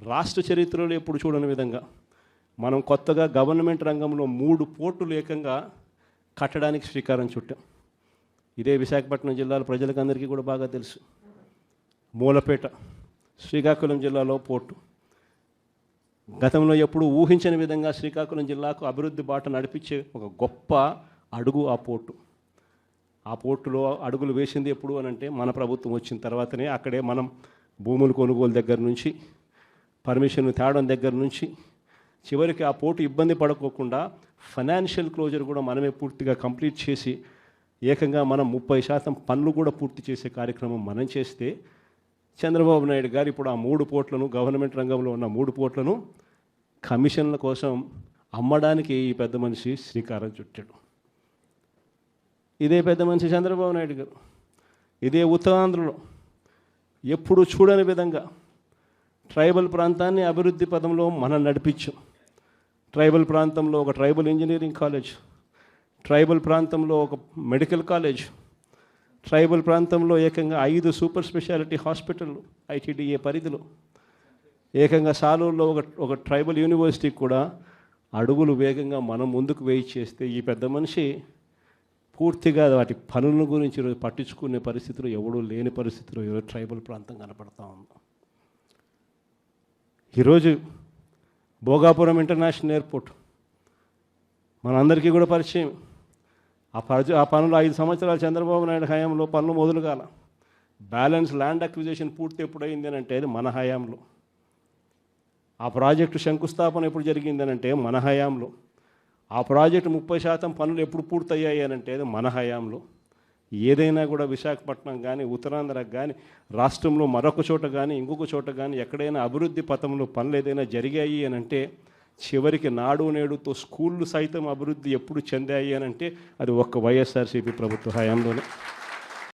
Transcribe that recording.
రాష్ట్ర చరిత్రలో ఎప్పుడు చూడని విధంగా మనం కొత్తగా గవర్నమెంట్ రంగంలో మూడు పోర్టులు ఏకంగా కట్టడానికి శ్రీకారం చుట్టాం. ఇదే విశాఖపట్నం జిల్లాలో ప్రజలకు అందరికీ కూడా బాగా తెలుసు. మూలపేట శ్రీకాకుళం జిల్లాలో పోర్టు. గతంలో ఎప్పుడు ఊహించని విధంగా శ్రీకాకుళం జిల్లాకు అభివృద్ధి బాట నడిపించే ఒక గొప్ప అడుగు ఆ పోర్టు. ఆ పోర్టులో అడుగులు వేసింది ఎప్పుడు అని అంటే మన ప్రభుత్వం వచ్చిన తర్వాతనే అక్కడే మనం భూములు కొనుగోలు దగ్గర నుంచి పర్మిషన్ తేవడం దగ్గర నుంచి చివరికి ఆ పోటు ఇబ్బంది పడకోకుండా ఫైనాన్షియల్ క్లోజర్ కూడా మనమే పూర్తిగా కంప్లీట్ చేసి ఏకంగా మనం ముప్పై శాతం పనులు కూడా పూర్తి చేసే కార్యక్రమం మనం చేస్తే చంద్రబాబు నాయుడు గారు ఇప్పుడు ఆ మూడు పోట్లను గవర్నమెంట్ రంగంలో ఉన్న మూడు పోట్లను కమిషన్ల కోసం అమ్మడానికి ఈ పెద్ద మనిషి శ్రీకారం చుట్టాడు. ఇదే పెద్ద మనిషి చంద్రబాబు నాయుడు గారు. ఇదే ఉత్తరాంధ్రలో ఎప్పుడు చూడని విధంగా ట్రైబల్ ప్రాంతాన్ని అభివృద్ధి పదంలో మనం నడిపించాం. ట్రైబల్ ప్రాంతంలో ఒక ట్రైబల్ ఇంజనీరింగ్ కాలేజ్ ట్రైబల్ ప్రాంతంలో ఒక మెడికల్ కాలేజ్ ట్రైబల్ ప్రాంతంలో ఏకంగా ఐదు సూపర్ స్పెషాలిటీ హాస్పిటల్ ఐటీడీఏ పరిధిలో. ఏకంగా సాలూరులో ఒక ఒక ట్రైబల్ యూనివర్సిటీ కూడా అడుగులు వేగంగా మనం ముందుకు వేయి చేస్తే ఈ పెద్ద మనిషి పూర్తిగా వాటి పనుల గురించి పట్టించుకునే పరిస్థితులు ఎవడూ లేని పరిస్థితిలో ఈరోజు ట్రైబల్ ప్రాంతం కనపడతా ఉంది. ఈరోజు భోగాపురం ఇంటర్నేషనల్ ఎయిర్పోర్ట్ మనందరికీ కూడా పరిచయం. ఆ పరిచయం ఆ పనులు ఐదు సంవత్సరాలు చంద్రబాబు నాయుడు హయాంలో పనులు మొదలు కాల బ్యాలెన్స్ ల్యాండ్ అక్విజిషన్ పూర్తి ఎప్పుడైంది అని అంటే అది మన హయాంలో. ఆ ప్రాజెక్టు శంకుస్థాపన ఎప్పుడు జరిగింది అని అంటే మన హయాంలో. ఆ ప్రాజెక్టు ముప్పై శాతం పనులు ఎప్పుడు పూర్తయ్యాయి అని అంటే అది మన హయాంలో. ఏదైనా కూడా విశాఖపట్నం కానీ ఉత్తరాంధ్రకు కానీ రాష్ట్రంలో మరొక చోట కానీ ఇంకొక చోట కానీ ఎక్కడైనా అభివృద్ధి పథంలో పనులు ఏదైనా జరిగాయి అని అంటే చివరికి నాడు నేడుతో స్కూళ్ళు సైతం అభివృద్ధి ఎప్పుడు చెందాయి అని అంటే అది ఒక్క వైఎస్ఆర్సీపీ ప్రభుత్వ హయాంలోనే.